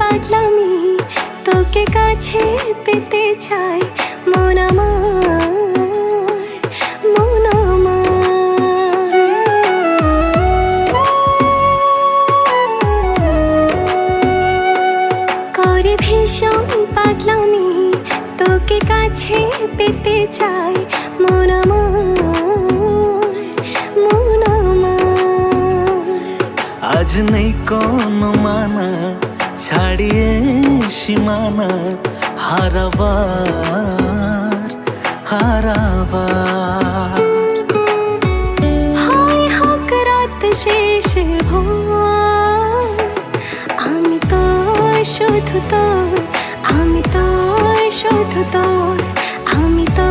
পাগলামি তোকে কাছে পেতে চাই। মন আমার, মন করে ভীষণ পাগলামি তোকে কাছে পেতে চাই। মন আজ নেই কোন মানা ছাড়িয়ে সীমানা হারাবার হারাবার। হয় রাত শেষ আমি তো শুধু তোর, আমি তো শুধু তোর, আমি তো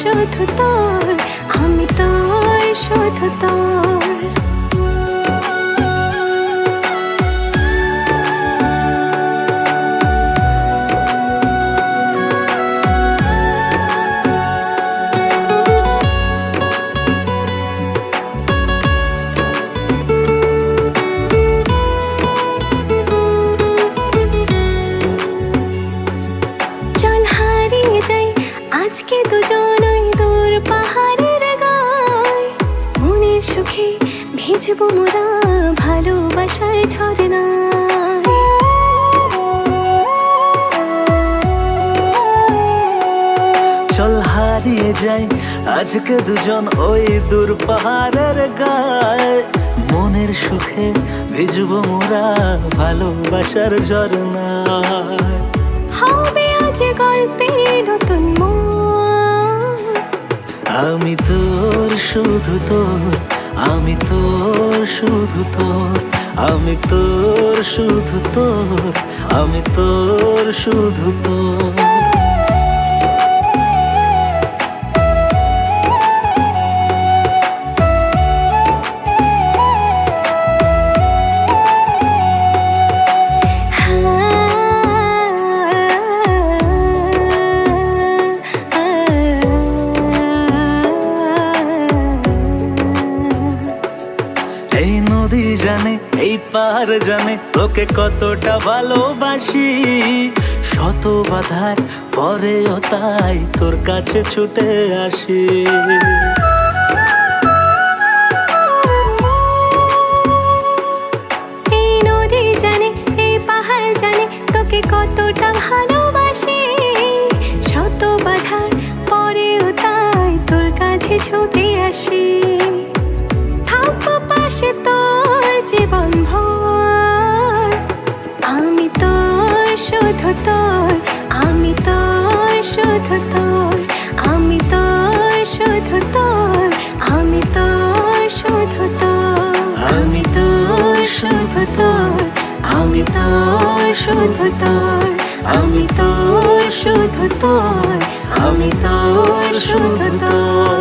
শুধু তোর, আমি তো শুধু তোর। আজকে দুজন ওই দূর পাহাড়ের গায়। মনের সুখে ভিজবো মোরা ভালোবাসায় ঝরে চল হারিয়ে যাই আজকে দুজন ওই দূর পাহাড়ের গায়ে। মনের সুখে ভিজব মোরা ভালোবাসার ঝরনায় হবে আজ গল্পে নতুন মোড়। আমি তোর, শুধু তোর, আমি তোর, শুধু তোর, আমি তোর, শুধু তোর, আমি তোর, শুধু তোর। নদী জানে, এই পাহাড় জানে, তোকে কতটা ভালোবাসি। শত বাধার পরেও তাই তোর কাছে ছুটে আসি। এই নদী জানে, এই পাহাড় জানে, তোকে কতটা ভালোবাসি। শত বাধার পরেও তাই তোর কাছে ছুটে আসি। আমি তো শুধু তোর আমি তো শুধু তোর আমি তো শুধু তোর।